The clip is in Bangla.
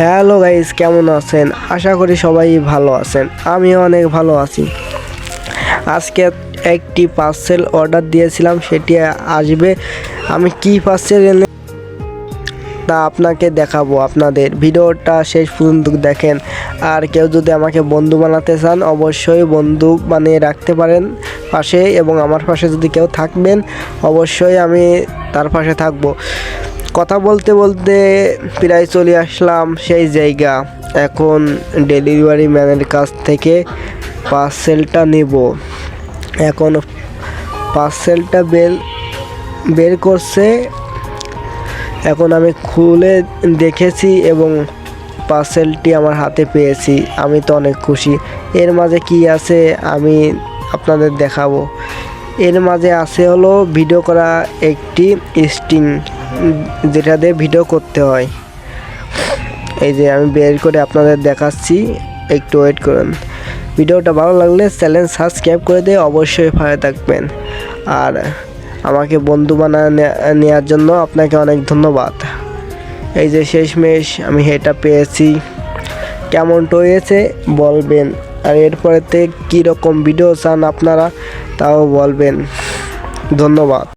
হ্যালো গাইস, কেমন আছেন? আশা করি সবাই ভালো আছেন। আমিও অনেক ভালো আছি। আজকে একটি পার্সেল অর্ডার দিয়েছিলাম, সেটি আসবে। আমি কি পার্সেল এনে তা আপনাকে দেখাবো আপনাদের। ভিডিওটা শেষ পর্যন্ত দেখেন। আর কেউ যদি আমাকে বন্ধু বানাতে চান, অবশ্যই বন্ধু বানিয়ে রাখতে পারেন পাশে। এবং আমার পাশে যদি কেউ থাকবেন, অবশ্যই আমি তার পাশে থাকব। কথা বলতে বলতে প্রায় চলে আসলাম সেই জায়গা। এখন ডেলিভারি ম্যানের কাছ থেকে পার্সেলটা নেব। এখন পার্সেলটা বের বের করছে। এখন আমি খুলে দেখেছি এবং পার্সেলটি আমার হাতে পেয়েছি। আমি তো অনেক খুশি। এর মাঝে কি আছে আমি আপনাদের দেখাবো। এর মাঝে আছে হলো ভিডিও করা একটি স্টিং যেটা দিয়ে ভিডিও করতে হয়। এই যে আমি বের করে আপনাদের দেখাচ্ছি, একটু ওয়েট করুন। ভিডিওটা ভালো লাগলে চ্যানেল সাবস্ক্রাইব করে দিয়ে অবশ্যই ভালো থাকবেন। আর আমাকে বন্ধু বানা নেওয়ার জন্য আপনাকে অনেক ধন্যবাদ। এই যে শেষমেশ আমি এটা পেয়েছি। কেমন হয়েছে বলবেন। আর এরপরেতে কীরকম ভিডিও চান আপনারা, তাও বলবেন। ধন্যবাদ।